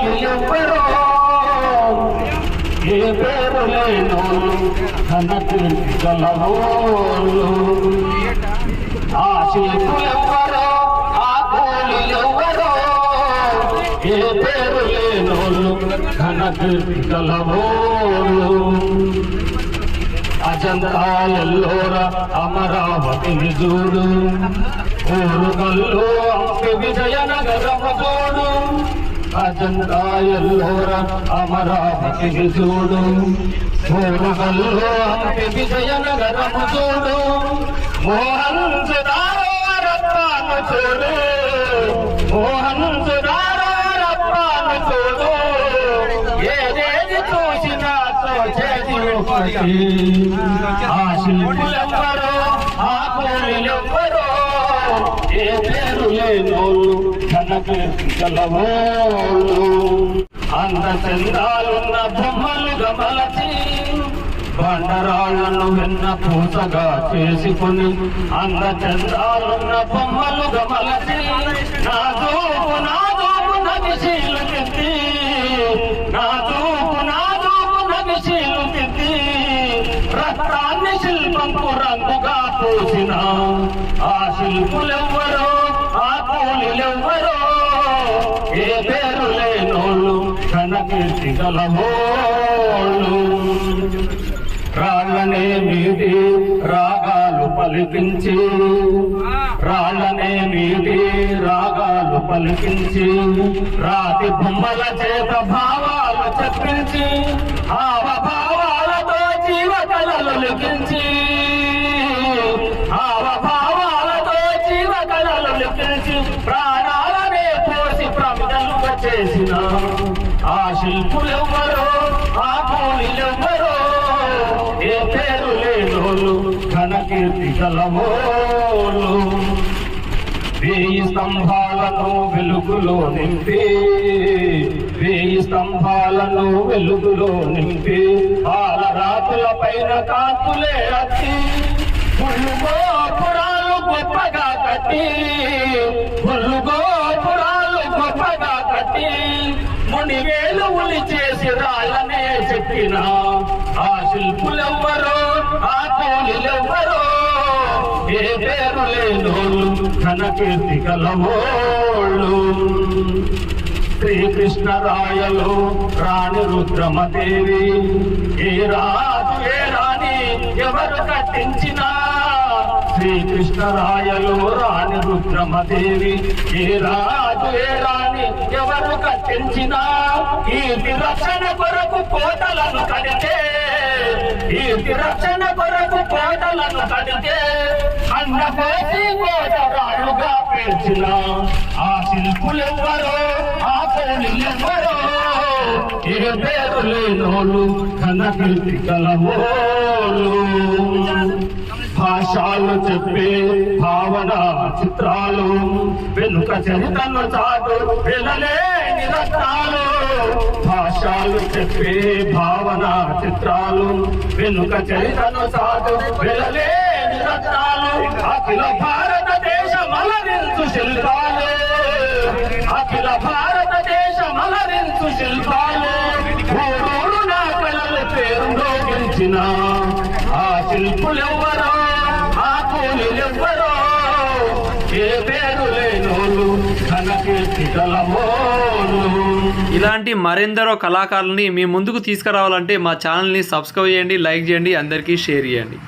కూలి ఎవ్వరో ఏ పేరు లేనోళ్ళు కనకి గలవోళ్ళు ఆ శిల్పులెవ్వరో ఆ కూలీలెవ్వరో ఏ పేరు లేనోళ్ళు కనకి గలవోళ్ళు అజంతా అమరావతి చూడు ఊరుగల్లు అంపి విజయనగరము చూడు అజంతాయల్లోర అమరావతి చూడు ఊరుగల్లు విజయనగరము చూడు. మోహన్ సుధారత్తాను చూడు. మోహన్ సుధారత్తాను చూడు. ఏదేది చూసినా తోచేది ఆ కోరిలెవ్వరో ఏ పేరు లేనోళ్ళు కనకు గలవోళ్ళు చందాలున్న బొమ్మలు గమలచి బండరాళ్ళను వెన్న పూసగా చేసుకుని అంద చందాలున్న బొమ్మలు గమలచి నా దూపు నా దూపు నదిశీలు తిత్తి నా దూపు నా దూపు నదిశీలు తిత్తి రక్తాన్ని శిల్పంకు రంగుగా పూసిన ఆ శిల్పులెవ్వరో కూలిలెవ్వరో ఏ పేరు లేనోళ్ళు కనకీర్తి గలవోళ్ళు రాళ్ళనే మీది రాగాలు పలికించి రాళ్ళనే మీది రాగాలు పలికించి రాతి బొమ్మల చేత భావాలు చెప్పించి ఆ ప్రాణాలనే పోసి ప్రమిదలు చేసిన ఆ శిల్పులెవ్వరో ఆ కూలిలెవ్వరో ఏ పేరు లేనోళ్ళు ఘనకీర్తి గలవోళ్ళు వేయి స్తంభాలను వెలుగులో నింపి వేయి స్తంభాలను వెలుగులో నింపి పాల రాతుల పైన కాంతులే అత్తి ముళ్ళు గొప్పగా కట్టి ముళ్ళు గోపురాలు గొప్పగా కట్టి ముని ఉలి చేసి రాళ్ళనే చెప్పిన ఆ శిల్పులెవ్వరో ఆ కూలిలెవ్వరో ఏ పేరు లేనోళ్ళు ఘనకీర్తి కలవోళ్ళు శ్రీకృష్ణ రాయలు రాణి రుద్రమదేవి ఏ రాజు ఏ రాణి ఎవరు కట్టించి శ్రీకృష్ణరాయలు రాణి రుద్రమదేవి. ఏ రాజు ఏ రాణి ఎవరు కట్టించినా కీర్తి రక్షణ కొరకు కోటలను కడితే కీర్తి రక్షణ కొరకు కోటలను కడితే అన్నపోసి కోట రాళ్ళుగా పేర్చిన ఆ శిల్పులెవ్వరో ఆ కోళ్ళెవ్వరో ఏ పేరు లేనోళ్ళు కనకీర్తి కలవోళ్ళు భాషాలు చెప్పే భావన చిత్రాలు వెనుక చరితను చాటు వెళ్ళలేని రత్నాలు. భాషాలు చెప్పే భావన చిత్రాలు వెనుక చరితను చాటు వెళ్ళలేని రత్నాలు. అఖిల భారతదేశ మలరించు శిల్పాలు. అఖిల భారతదేశ మలరించు శిల్పాలు. ఊరూరు నా ఆ శిల్పులు ఏ పేరు లేనోళ్ళు ఇలాంటి మరెందరో కళాకారుల్ని మీ ముందుకు తీసుకురావాలంటే మా ఛానల్ని సబ్స్క్రైబ్ చేయండి లైక్ చేయండి అందరికీ షేర్ చేయండి.